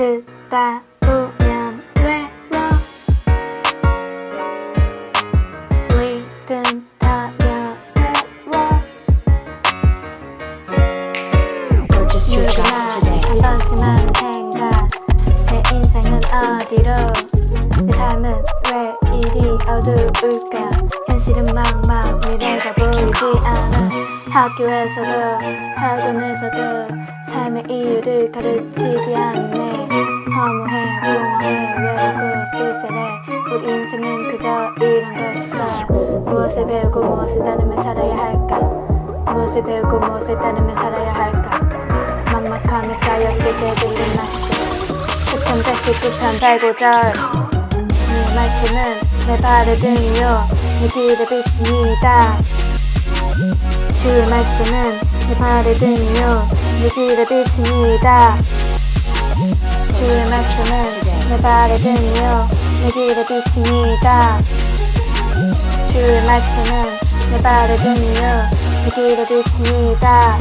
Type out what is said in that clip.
듣다 보면 외워 리듬 타면 외워. Purchase your tracks today. 한 번쯤만 생각. 내 인생은 어디로? 내 삶은 왜 이리 어두울까? 현실은 막막 미래가 보이지 않아. 학교에서도 학원에서도 삶의 이유를 가르치지 않네. 허무해 공허해 외롭고 쓸쓸해 우리 인생은 그저 이런 것일까? 무엇을 배우고 무엇을 따르며 살아야 할까? 무엇을 배우고 무엇을 따르며 살아야 할까? 막막함에 쌓였을 때 들린 말씀 10편 119편 109절. 네 말씀은 내 발의 등이요. 내 길의 빛입니다. 주의 말씀은 내 발의 등이요. 내 길의 빛입니다. 주의 말씀은 내 발의 등이요. 내 길의 빛입니다. 주의 말씀은 내 발의 등이요. 내 길의 빛입니다